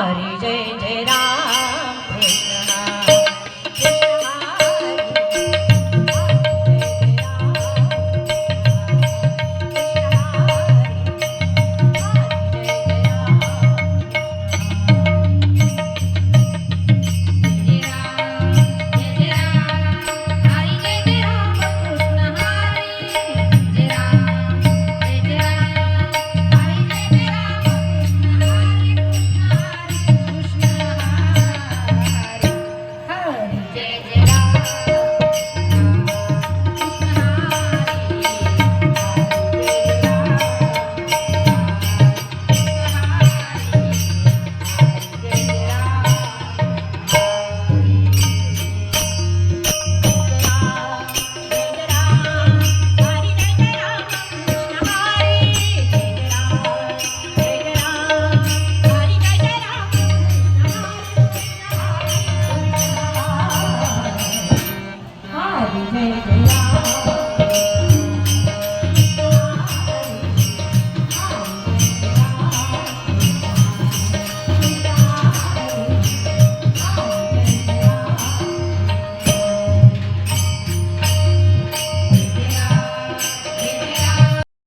હરી જય જય રામ विजय जय